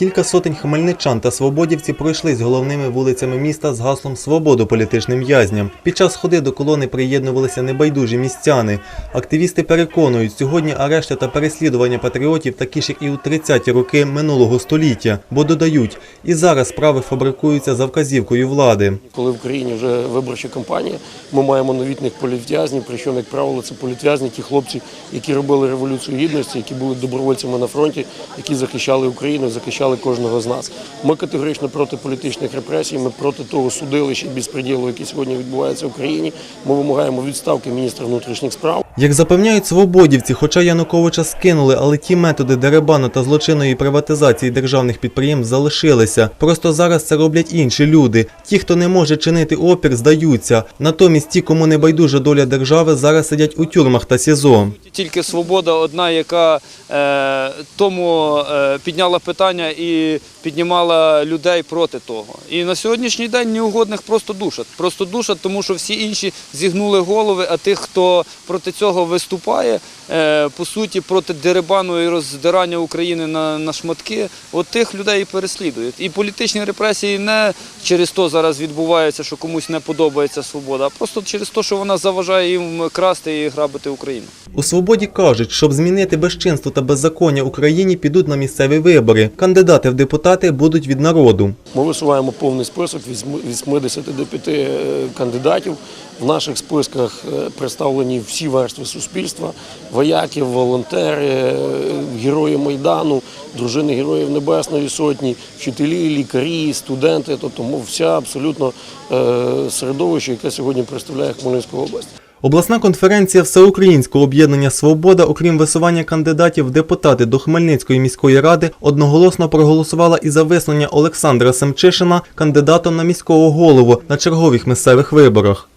Кілька сотень хмельничан та свободівці пройшлись головними вулицями міста з гаслом Свободу політичним в'язням. Під час ходи до колони приєднувалися небайдужі містяни. Активісти переконують, сьогодні арешти та переслідування патріотів такі ж, як і у 30-ті роки минулого століття, бо додають, і зараз справи фабрикуються за вказівкою влади. Коли в країні вже виборча кампанія, ми маємо новітних політв'язнів, причому, як правило, це політв'язні, ті хлопці, які робили революцію гідності, які були добровольцями на фронті, які захищали Україну, захищали кожного з нас. Ми категорично проти політичних репресій, ми проти того судилища і безпреділу, який сьогодні відбувається в Україні. Ми вимагаємо відставки міністра внутрішніх справ. Як запевняють свободівці, хоча Януковича скинули, але ті методи деребану та злочинної приватизації державних підприємств залишилися. Просто зараз це роблять інші люди. Ті, хто не може чинити опір, здаються. Натомість ті, кому не байдужа доля держави, зараз сидять у тюрмах та СІЗО. Тільки свобода одна, яка е, тому е, підняла питання і піднімала людей проти того. І на сьогоднішній день неугодних просто душать. Просто душать, тому що всі інші зігнули голови, а тих, хто проти цього виступає, е, по суті, проти дерибану і роздирання України на, на шматки, от тих людей і переслідують. І політичні репресії не через то зараз відбуваються, що комусь не подобається свобода, а просто через те, що вона заважає їм красти і грабити Україну. У свободі кажуть, щоб змінити безчинство та беззаконня Україні, підуть на місцеві вибори. Кандидати в депутати будуть від народу. Ми висуваємо повний список вісьми- 85 е, кандидатів. В наших списках е, представлені всі верстви суспільства: вояки, волонтери, е, герої Майдану, дружини Героїв Небесної Сотні, вчителі, лікарі, студенти. Тобто вся абсолютно е, середовище, яке сьогодні представляє Хмельницьку область. Обласна конференція Всеукраїнського об'єднання Свобода, окрім висування кандидатів в депутати до Хмельницької міської ради, одноголосно проголосувала і за висунення Олександра Семчишина кандидатом на міського голову на чергових місцевих виборах.